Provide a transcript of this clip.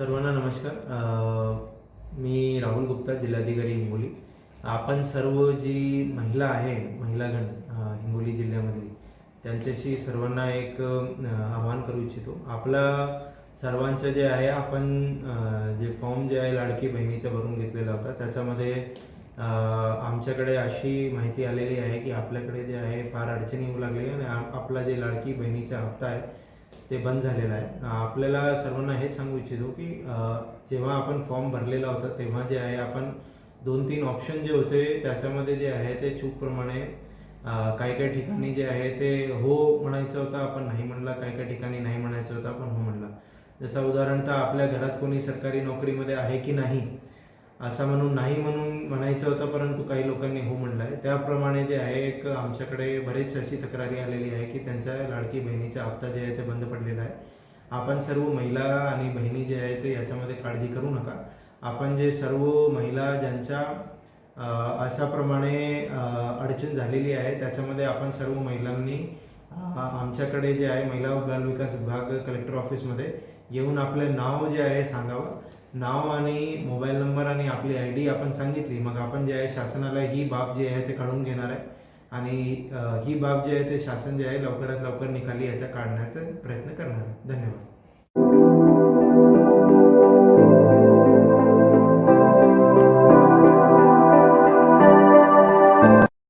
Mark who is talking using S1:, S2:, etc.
S1: सर्वांना नमस्कार. मी राहुल गुप्ता जिल्हाधिकारी हिंगोली. आपण सर्व जी महिला आहे महिलागण हिंगोली जिल्ह्यामध्ये त्यांच्याशी सर्वांना एक आवाहन करू इच्छितो. आपला सर्वांचं जे आहे आपण जे फॉर्म जे आहे लाडकी बहिणीचा भरून घेतलेला होता. त्याच्यामध्ये आमच्याकडे अशी माहिती आलेली आहे की आपल्याकडे जे आहे फार अडचणी येऊ लागली आणि आपला जे लाडकी बहिणीचा हप्ता आहे ते बंद झालेलं आहे. आपल्याला सर्वांना हेच सांगू इच्छितो की जेव्हा आपण फॉर्म भरलेला होता तेव्हा जे आहे आपण दोन तीन ऑप्शन जे होते त्याच्यामध्ये जे आहे ते चूकप्रमाणे काही काही ठिकाणी जे आहे ते हो म्हणायचं होतं आपण नाही म्हणला. काही काही ठिकाणी नाही म्हणायचं होतं आपण हो म्हणला. जसं उदाहरणतः आपल्या घरात कोणी सरकारी नोकरीमध्ये आहे की नाही असं म्हणून नाही म्हणून म्हणायचं होतं परंतु काही लोकांनी हो म्हणलं आहे त्याप्रमाणे जे आहे एक आमच्याकडे बरेच अशी तक्रारी आलेली आहे की त्यांच्या लाडकी बहिणीचा हप्ता जे आहे ते बंद पडलेला आहे. आपण सर्व महिला आणि बहिणी जे आहे ते याच्यामध्ये काळजी करू नका. आपण जे सर्व महिला ज्यांच्या अशाप्रमाणे अडचण झालेली आहे त्याच्यामध्ये आपण सर्व महिलांनी आमच्याकडे जे आहे महिला बालविकास विभाग कलेक्टर ऑफिसमध्ये येऊन आपले नाव जे आहे सांगावं. नाव आणि मोबाईल नंबर आणि आपली आय डी आपण सांगितली. मग आपण जे आहे शासनाला ही बाब जी आहे ते काढून घेणार आहे. आणि ही बाब जी आहे ते शासन जे आहे लवकरात लवकर निकाली याचा काढण्याचा प्रयत्न करणार